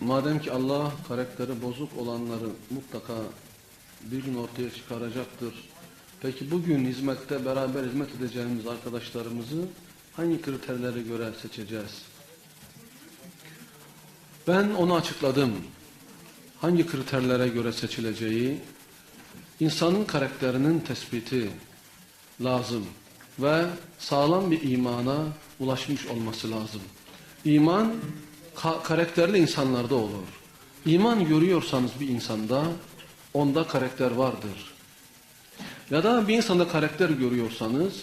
madem ki Allah karakteri bozuk olanları mutlaka bir gün ortaya çıkaracaktır. Peki bugün hizmette beraber hizmet edeceğimiz arkadaşlarımızı hangi kriterlere göre seçeceğiz? Ben onu açıkladım. Hangi kriterlere göre seçileceği, insanın karakterinin tespiti lazım ve sağlam bir imana ulaşmış olması lazım. İman ka- karakterli insanlarda olur. İman görüyorsanız bir insanda onda karakter vardır. Ya da bir insanda karakter görüyorsanız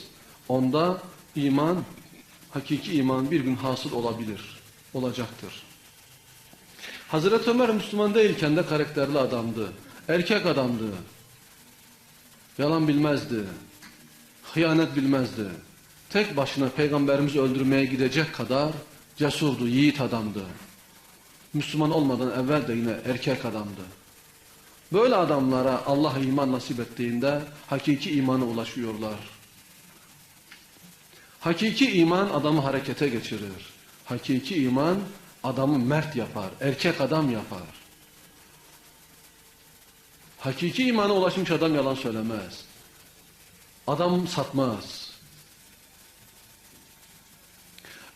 onda iman, hakiki iman bir gün hasıl olabilir, olacaktır. Hazreti Ömer Müslüman değilken de karakterli adamdı. Erkek adamdı. Yalan bilmezdi. Hıyanet bilmezdi. Tek başına peygamberimizi öldürmeye gidecek kadar cesurdu, yiğit adamdı. Müslüman olmadan evvel de yine erkek adamdı. Böyle adamlara Allah iman nasip ettiğinde hakiki imana ulaşıyorlar. Hakiki iman adamı harekete geçirir. Hakiki iman adamı mert yapar, erkek adam yapar. Hakiki imana ulaşmış adam yalan söylemez. Adam satmaz.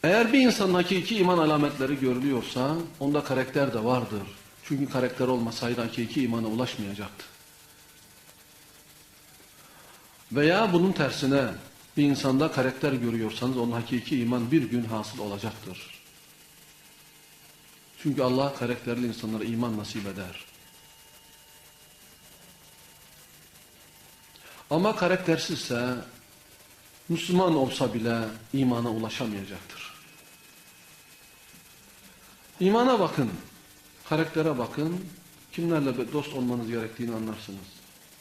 Eğer bir insanın hakiki iman alametleri görülüyorsa onda karakter de vardır. Çünkü karakter olmasaydı hakiki imana ulaşmayacaktı. Veya bunun tersine bir insanda karakter görüyorsanız onun hakiki iman bir gün hasıl olacaktır. Çünkü Allah karakterli insanlara iman nasip eder. Ama karaktersizse Müslüman olsa bile imana ulaşamayacaktır. İmana bakın, karaktere bakın, kimlerle dost olmanız gerektiğini anlarsınız.